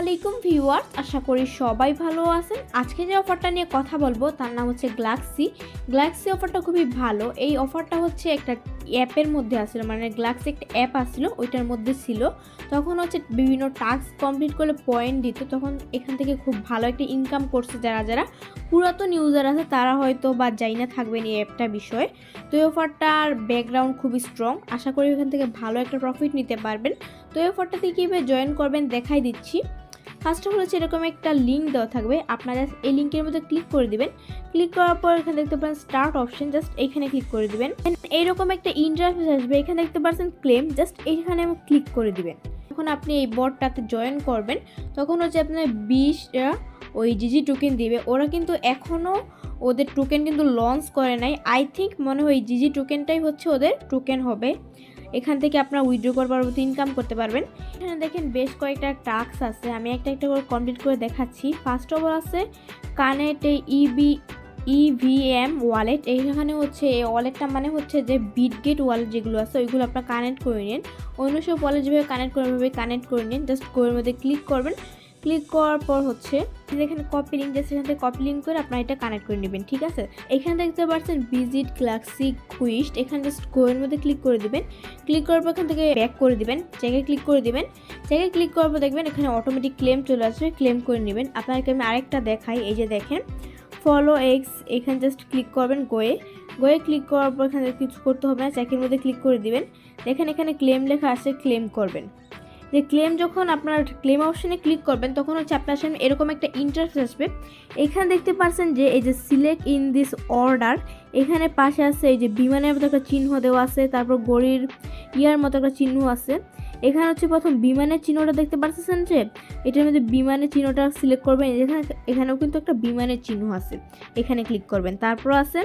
আলাইকুম ভিউয়ার্স আশা করি সবাই ভালো আছেন। আজকে যে অফারটা নিয়ে কথা বলব, তার নাম হচ্ছে গ্লাক্সি। গ্লাক্সি অফারটা খুবই ভালো। এই অফারটা হচ্ছে একটা অ্যাপের মধ্যে আসছিল মানে গ্লাক্সি একটা অ্যাপ আসছিল, ওইটার মধ্যে ছিল। তখন হচ্ছে বিভিন্ন টাস্ক কমপ্লিট করলে পয়েন্ট দিত, তখন এখান থেকে খুব ভালো একটা ইনকাম করছে যারা যারা পুরাতন ইউজার আছে, তারা হয়তো বা যাই না থাকবেন এই অ্যাপটা বিষয়ে। তো এই অফারটার ব্যাকগ্রাউন্ড খুবই স্ট্রং, আশা করি এখান থেকে ভালো একটা প্রফিট নিতে পারবেন। তো এই অফারটাতে কীভাবে জয়েন করবেন দেখাই দিচ্ছি। ফার্স্ট হচ্ছে এরকম একটা লিঙ্ক দেওয়া থাকবে। আপনারা এই লিঙ্কের মধ্যে ক্লিক করে দিবেন। ক্লিক করার পর এখানে দেখতে পারেন স্টার্ট অপশন জাস্ট এইখানে ক্লিক করে দিবেন। এইরকম একটা ইন্টারফেস আসবে। এখানে দেখতে পাচ্ছেন ক্লেম জাস্ট এইখানে ক্লিক করে দিবেন। যখন আপনি এই বটটাতে জয়েন করবেন, তখন হচ্ছে আপনার বিশটা ওই জিজি টোকেন দিবে। ওরা কিন্তু এখনও ওদের টোকেন কিন্তু লঞ্চ করে নাই। আই থিঙ্ক মনে হয় জিজি টোকেনটাই হচ্ছে ওদের টোকেন হবে। এখান থেকে আপনার উইথড্র করে পরবর্তী ইনকাম করতে পারবেন। এখানে দেখেন বেশ কয়েকটা টাস্ক আছে। আমি একটা একটা করে কমপ্লিট করে দেখাচ্ছি। ফার্স্ট অফ অল আছে কানেক্ট ইবি ইভিএম ওয়ালেট এইখানে হচ্ছে, এই ওয়ালেটটা মানে হচ্ছে যে বিটগেট ওয়ালেট যেগুলো আছে, ওইগুলো আপনার কানেক্ট করে নিন। অন্য সব ওয়ালেট যেভাবে কানেক্ট করে ওইভাবে কানেক্ট করে নিন। জাস্ট গোয়ের মধ্যে ক্লিক করবেন। ক্লিক করার পর হচ্ছে এখানে কপি লিঙ্ক আছে সেখান থেকে কপি লিঙ্ক করে আপনারা এটা কানেক্ট করে নেবেন, ঠিক আছে? এখানে দেখতে পাচ্ছেন ভিজিট ক্লাসিক কুইস্ট এখানে জাস্ট গোয়ের মধ্যে ক্লিক করে দিবেন। ক্লিক করার পর এখান থেকে ব্যাক করে দিবেন জায়গায় ক্লিক করে দিবেন। জায়গায় ক্লিক করার পর দেখবেন এখানে অটোমেটিক ক্লেম চলে আসবে ক্লেম করে নেবেন। আপনাকে আমি আরেকটা দেখাই, এই যে দেখেন ফলো এক্স এখানে জাস্ট ক্লিক করবেন গোয়ে গোয়ে ক্লিক করার পর এখানে কিছু করতে হবে না চেকের মধ্যে ক্লিক করে দিবেন। দেখেন এখানে ক্লেম লেখা আছে ক্লেম করবেন। যে ক্লেম যখন আপনার ক্লেম অপশানে ক্লিক করবেন, তখন হচ্ছে আপনার সামনে এরকম একটা ইন্টারফেস আসবে। এখানে দেখতে পাচ্ছেন যে এই যে সিলেক্ট ইন দিস অর্ডার এখানে পাশে আছে এই যে বিমানের মতো একটা চিহ্ন দেওয়া আছে, তারপর গড়ির ইয়ার মতো একটা চিহ্ন আছে। এখানে হচ্ছে প্রথম বিমানের চিহ্নটা দেখতে পাচ্ছেন যে, এটার মধ্যে বিমানের চিহ্নটা সিলেক্ট করবেন। এখানে, এখানেও কিন্তু একটা বিমানের চিহ্ন আছে। এখানে ক্লিক করবেন। তারপর আছে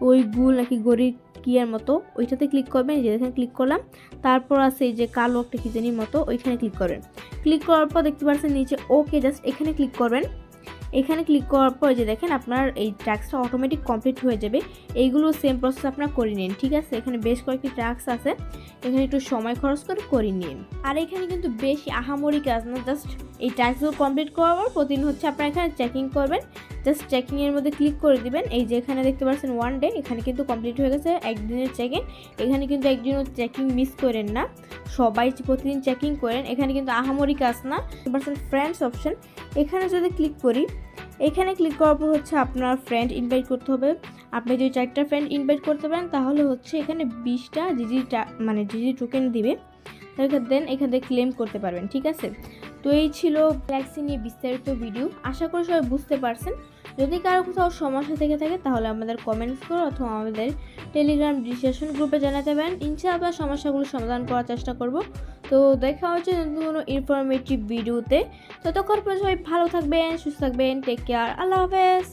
ওই গুল নাকি গরি কিয়ার মতো, ওইটাতে ক্লিক করবেন। এই যে এখানে ক্লিক করলাম। তারপর আছে এই যে কালো একটা কিজানির মতো, ওইখানে ক্লিক করবেন ক্লিক করার পর দেখতে পাচ্ছেন নিচে ওকে জাস্ট এখানে ক্লিক করবেন। এখানে ক্লিক করার পর যে দেখেন আপনার এই ট্যাক্সটা অটোমেটিক কমপ্লিট হয়ে যাবে। এইগুলো সেম প্রসেস আপনার করে নিন, ঠিক আছে? এখানে বেশ কয়েকটি ট্যাক্স আছে। এখানে একটু সময় খরচ করে করে নিন। আর এখানে কিন্তু বেশি আহামরি কাজ না জাস্ট এই ট্যাক্সগুলো কমপ্লিট করার পর প্রতিদিন হচ্ছে আপনারা এখানে চেকিং করবেন। জাস্ট চেকিংয়ের মধ্যে ক্লিক করে দিবেন। এই যে এখানে দেখতে পাচ্ছেন ওয়ান ডে এখানে কিন্তু কমপ্লিট হয়ে গেছে একদিনের চেকিং এখানে কিন্তু একদিনও চেকিং মিস করেন না। সবাই প্রতিদিন চেকিং করেন। এখানে কিন্তু আহামরি কাজ না। পার্সেন্ট ফ্রেন্ডস অপশন এখানে যদি ক্লিক করি, এখানে ক্লিক করার পর হচ্ছে আপনার ফ্রেন্ড ইনভাইট করতে হবে। আপনি যদি চারটা ফ্রেন্ড ইনভাইট করতে পারেন, তাহলে হচ্ছে এখানে বিশটা জিজি মানে জিজি টোকেন দিবে। তাহলে দেন এখান থেকে ক্লেম করতে পারবেন, ঠিক আছে? তো এই ছিল গ্যালাক্সি নিয়ে বিস্তারিত ভিডিও আশা করি সবাই বুঝতে পারছেন। যদি কারও কোথাও সমস্যা থেকে থাকে, তাহলে আমাদের কমেন্টস করো অথবা আমাদের টেলিগ্রাম ডিসকাশন গ্রুপে জানাতে পারেন। ইনশাআল্লাহ সমস্যাগুলো সমাধান করার চেষ্টা করব। তো দেখা হচ্ছে নতুন কোনো ইনফরমেটিভ ভিডিওতে ততক্ষণ পর্যন্ত সবাই ভালো থাকবেন, সুস্থ থাকবেন টেক কেয়ার আল্লাহ হাফেজ।